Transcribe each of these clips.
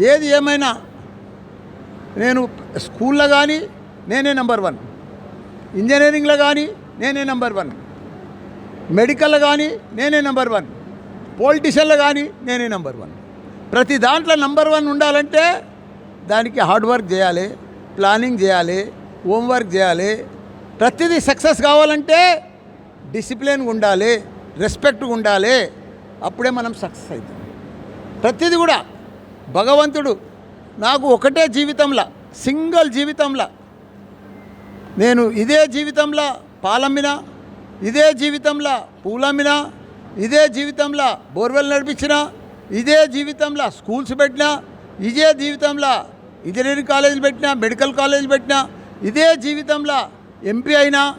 ఏది ఏమైనా నేను స్కూల్లో కానీ నేనే నెంబర్ వన్. ఇంజనీరింగ్లో కానీ నేనే నెంబర్ వన్. మెడికల్లో కానీ నేనే నెంబర్ వన్. పొలిటిషియన్లో కానీ నేనే నెంబర్ వన్. ప్రతి దాంట్లో నెంబర్ వన్ ఉండాలంటే దానికి హార్డ్ వర్క్ చేయాలి ప్లానింగ్ చేయాలి హోంవర్క్ చేయాలి. ప్రతిదీ సక్సెస్ కావాలంటే డిసిప్లిన్గా ఉండాలి రెస్పెక్ట్గా ఉండాలి. అప్పుడే మనం సక్సెస్ అవుతాం. ప్రతిదీ కూడా భగవంతుడు నాకు ఒకటే జీవితంలో సింగిల్ జీవితంలో. నేను ఇదే జీవితంలో పాలమ్మిన ఇదే జీవితంలో పూలమ్మిన ఇదే జీవితంలో బోర్వెల్ నడిపించిన ఇదే జీవితంలో స్కూల్స్ పెట్టినా ఇదే జీవితంలో ఇంజనీరింగ్ కాలేజీలు పెట్టినా మెడికల్ కాలేజీలు పెట్టినా ఇదే జీవితంలో ఎంపీ అయినా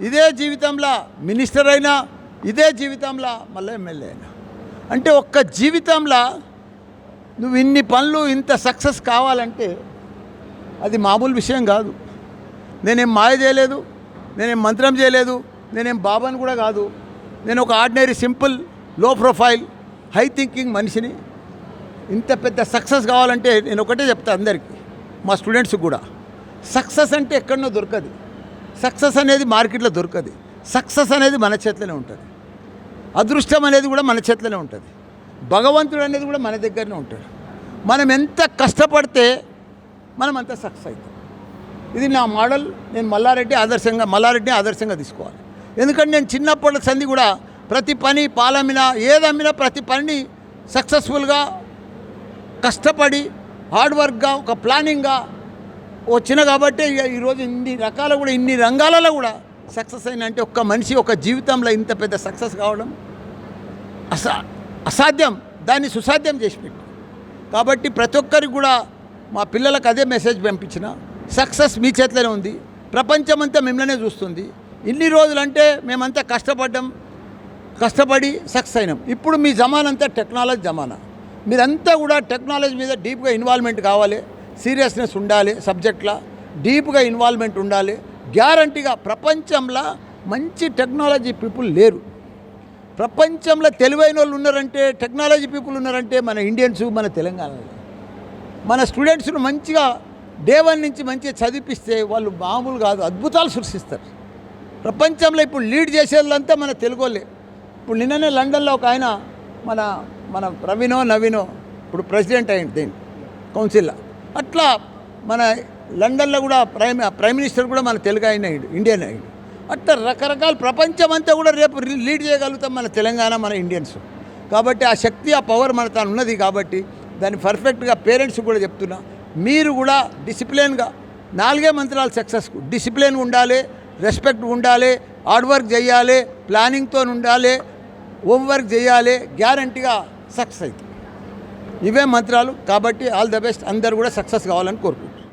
ఇదే జీవితంలో మినిస్టర్ అయినా ఇదే జీవితంలో మళ్ళీ ఎమ్మెల్యే అయినా. అంటే ఒక్క జీవితంలో నువ్వు ఇన్ని పనులు ఇంత సక్సెస్ కావాలంటే అది మామూలు విషయం కాదు. నేనేం మాయ చేయలేదు నేనేం మంత్రం చేయలేదు నేనేం బాబాని కూడా కాదు. నేను ఒక ఆర్డినరీ సింపుల్లో ప్రొఫైల్ హై థింకింగ్ మనిషిని. ఇంత పెద్ద సక్సెస్ కావాలంటే నేను ఒకటే చెప్తా అందరికీ మా స్టూడెంట్స్కి కూడా. సక్సెస్ అంటే ఎక్కడనో దొరకదు. సక్సెస్ అనేది మార్కెట్లో దొరకదు. సక్సెస్ అనేది మన చేతిలోనే ఉంటుంది. అదృష్టం అనేది కూడా మన చేతిలోనే ఉంటుంది. భగవంతుడు అనేది కూడా మన దగ్గరనే ఉంటాడు. మనం ఎంత కష్టపడితే మనం అంత సక్సెస్ అవుతాం. ఇది నా మోడల్. నేను మల్లారెడ్డి ఆదర్శంగా మల్లారెడ్డిని ఆదర్శంగా తీసుకోవాలి. ఎందుకంటే నేను చిన్నప్పటి సంది కూడా ప్రతి పని పాలమ్మినా ఏదమ్మినా ప్రతి పనిని సక్సెస్ఫుల్గా కష్టపడి హార్డ్ వర్క్గా ఒక ప్లానింగ్గా వచ్చిన కాబట్టి ఇక ఈరోజు ఇన్ని రకాల కూడా ఇన్ని రంగాలలో కూడా సక్సెస్ అయిన అంటే ఒక్క మనిషి ఒక జీవితంలో ఇంత పెద్ద సక్సెస్ కావడం అసలు అసాధ్యం. దాన్ని సుసాధ్యం చేసి పెట్టు. కాబట్టి ప్రతి ఒక్కరికి కూడా మా పిల్లలకు అదే మెసేజ్ పంపించిన. సక్సెస్ మీ చేతిలోనే ఉంది. ప్రపంచమంతా మిమ్మల్నే చూస్తుంది. ఇన్ని రోజులంటే మేమంతా కష్టపడ్డాం కష్టపడి సక్సెస్ అయినాం. ఇప్పుడు మీ జమానంతా టెక్నాలజీ జమానా. మీరంతా కూడా టెక్నాలజీ మీద డీప్గా ఇన్వాల్వ్మెంట్ కావాలి. సీరియస్నెస్ ఉండాలి సబ్జెక్ట్లో. డీప్గా ఇన్వాల్వ్మెంట్ ఉండాలి. గ్యారంటీగా ప్రపంచంలో మంచి టెక్నాలజీ పీపుల్ లేరు. ప్రపంచంలో తెలివైన వాళ్ళు ఉన్నారంటే టెక్నాలజీ పీపుల్ ఉన్నారంటే మన ఇండియన్స్ మన తెలంగాణలో. మన స్టూడెంట్స్ను మంచిగా డే వన్ నుంచి మంచిగా చదివిపిస్తే వాళ్ళు మామూలు కాదు అద్భుతాలు సృష్టిస్తారు. ప్రపంచంలో ఇప్పుడు లీడ్ చేసేదంతా మన తెలుగు ఇప్పుడు నిన్ననే లండన్లో ఒక ఆయన మన మన ప్రవీణో నవీనో ఇప్పుడు ప్రెసిడెంట్ అయింది దేని కౌన్సిల్లో అట్లా మన లండన్లో కూడా ప్రైమ్ ప్రైమ్ మినిస్టర్ కూడా మన తెలుగు ఆయన ఇండియన్ అయ్యాడు. అట్లా రకరకాల ప్రపంచం అంతా కూడా రేపు లీడ్ చేయగలుగుతాం మన తెలంగాణ మన ఇండియన్స్. కాబట్టి ఆ శక్తి ఆ పవర్ మన తాను ఉన్నది కాబట్టి దాన్ని పర్ఫెక్ట్గా పేరెంట్స్ కూడా చెప్తున్నా. మీరు కూడా డిసిప్లిన్గా నాలుగే మంత్రాలు సక్సెస్కు. డిసిప్లిన్ ఉండాలి రెస్పెక్ట్ ఉండాలి హార్డ్ వర్క్ చేయాలి ప్లానింగ్తో ఉండాలి హోంవర్క్ చేయాలి గ్యారంటీగా సక్సెస్ అవుతుంది ఇవే మంత్రాలు. కాబట్టి ఆల్ ద బెస్ట్. అందరు కూడా సక్సెస్ కావాలని కోరుకుంటున్నాను